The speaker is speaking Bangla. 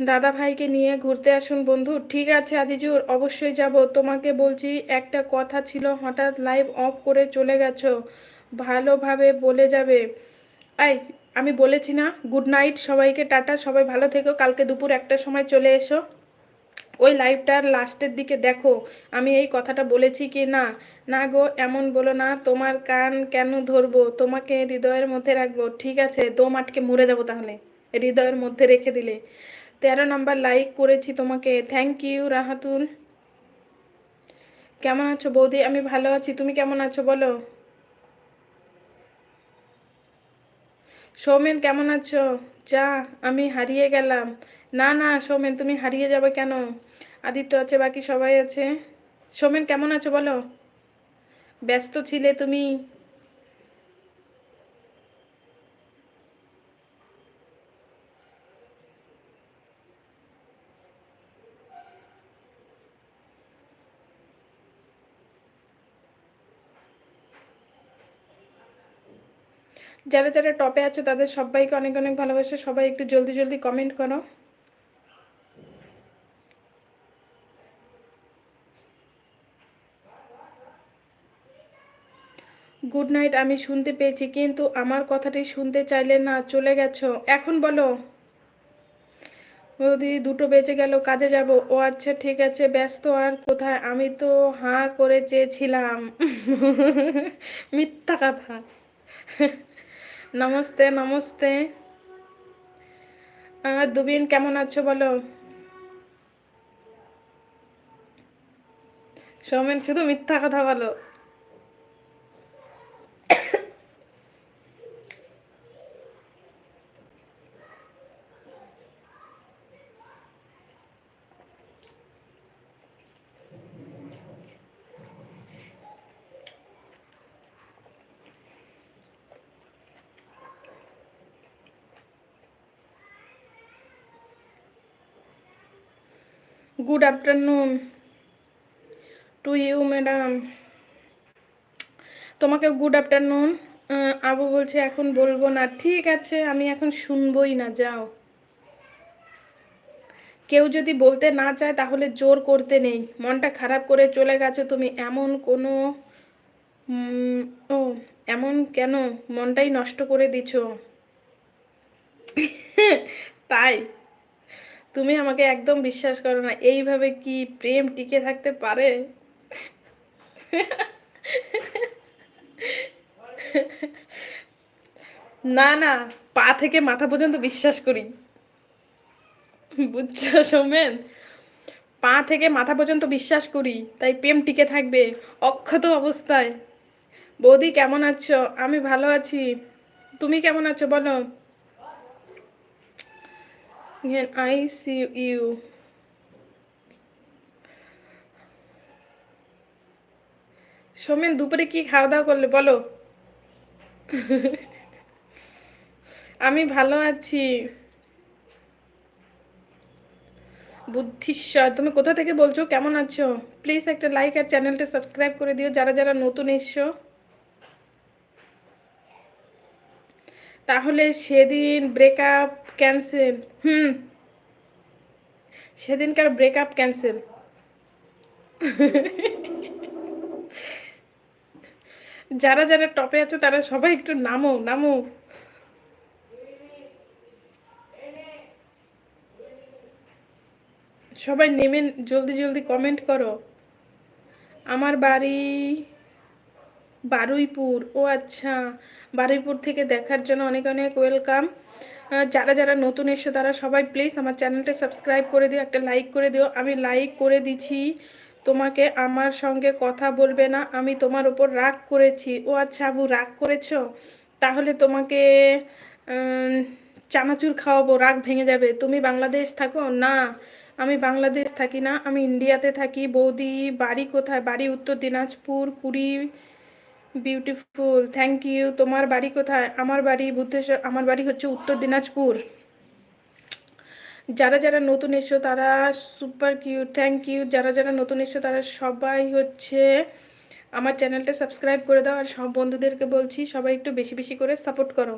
দাদা ভাইকে নিয়ে ঘুরতে আসুন বন্ধু। ঠিক আছে আজিজুর, অবশ্যই যাব। তোমাকে বলছি, একটা কথা ছিল, হঠাৎ লাইভ অফ করে চলে গেছো। ভালোভাবে বলে যাবে। আই আমি বলেছি না। গুড নাইট সবাইকে, টাটা, সবাই ভালো থেকো। কালকে দুপুর একটার সময় চলে এসো। ওই লাইভটার লাস্টের দিকে দেখো, আমি এই কথাটা বলেছি কি না? না গো, এমন বলো না, তোমার কান কেন ধরবো? তোমাকে হৃদয়ের মধ্যে রাখব। ঠিক আছে দম আটকে মরে যাব তাহলে। হৃদয়ের মধ্যে রেখে দিলে। তেরো নাম্বার লাইক করেছি তোমাকে। Thank you Rahatul. কেমন আছো বৌদি? আমি ভালো আছি। তুমি কেমন আছো বলো? সৌমেন, কেমন আছো? যা, আমি হারিয়ে গেলাম। না না, সৌমেন, তুমি হারিয়ে যাবে কেন? আদিত্য আছে, বাকি সবাই আছে। সৌমেন, কেমন আছো বলো? ব্যস্ত ছিলে তুমি। যারা যারা টপে আছো, তাদের সবাইকে অনেক অনেক ভালোবাসে। সবাই একটু জলদি জলদি কমেন্ট করো। গুড নাইট আমি শুনতে পেয়েছি, কিন্তু আমার কথাটি শুনতে চাইলে না, চলে গেছো। এখন বলো। বৌদি, দুটো বেঁচে গেল, কাজে যাব। ও আচ্ছা ঠিক আছে, ব্যস্ত আর কোথায়? আমি তো হাঁ করে চেয়েছিলাম। মিথ্যা কথা। নমস্তে নমস্তে। দুবিন কেমন আছো বলো? সৌমেন শুধু মিথ্যা কথা বলো। Good afternoon to you madam তোমাকে গুড আফটারনুন আবু বলছে, এখন বলব না। ঠিক আছে, আমি এখন শুনবই না, যাও। কেউ যদি বলতে না চায়, তাহলে জোর করতে নেই। মনটা খারাপ করে চলে গেছো তুমি, এমন কোনো ও, এমন কেন? মনটাই নষ্ট করে দিছ। তাই তুমি আমাকে একদম বিশ্বাস করো না, এইভাবে কি প্রেম টিকে থাকতে পারে? না না, পা থেকে মাথা পর্যন্ত বিশ্বাস করি। বুঝছ সোমেন? পা থেকে মাথা পর্যন্ত বিশ্বাস করি, তাই প্রেম টিকে থাকবে অক্ষত অবস্থায়। বৌদি, কেমন আছো? আমি ভালো আছি। তুমি কেমন আছো বলো? Can I see you? Somen দুপুরে কি খাওয়া দাওয়া করলে? বলো। আমি ভালো আছি। বুদ্ধিশ্বর তুমি কোথা থেকে বলছো? কেমন আছো? প্লিজ একটা লাইক আর চ্যানেলটা সাবস্ক্রাইব করে দিও, যারা যারা নতুন এসছো। তাহলে সেদিন ব্রেকআপ ক্যান্সেল। হুম। সেদিনকার ব্রেকআপ ক্যান্সেল যারা যারা টপে আছো, তারা সবাই একটু নামো নামো। সবাই নেমে জলদি জলদি কমেন্ট করো। আমার বাড়ি বারুইপুর। ও আচ্ছা বারুইপুর থেকে দেখার জন্য অনেক অনেক ওয়েলকাম যারা যারা নতুন এসো তারা সবাই প্লিজ আমার চ্যানেলটা সাবস্ক্রাইব করে দিও, একটা লাইক করে দিও। আমি লাইক করে দিচ্ছি তোমাকে আমার সঙ্গে কথা বলবে না, আমি তোমার ওপর রাগ করেছি। ও আচ্ছা আবু, রাগ করেছ? তাহলে তোমাকে চানাচুর খাওয়াবো, রাগ ভেঙে যাবে। তুমি বাংলাদেশ থাকো? না, আমি বাংলাদেশ থাকি না। আমি ইন্ডিয়াতে থাকি। বৌদি বাড়ি কোথায়? বাড়ি উত্তর দিনাজপুর, কুড়ি বিউটিফুল থ্যাংক ইউ তোমার বাড়ি কোথায়? আমার বাড়ি বুদ্ধেশ্বর, আমার বাড়ি হচ্ছে উত্তর দিনাজপুর। যারা যারা নতুন এসো, তারা সুপার কিউ থ্যাংক ইউ যারা যারা নতুন এসো, তারা সবাই হচ্ছে আমার চ্যানেলটা সাবস্ক্রাইব করে দাও। আর সব বন্ধুদেরকে বলছি, সবাই একটু বেশি বেশি করে সাপোর্ট করো।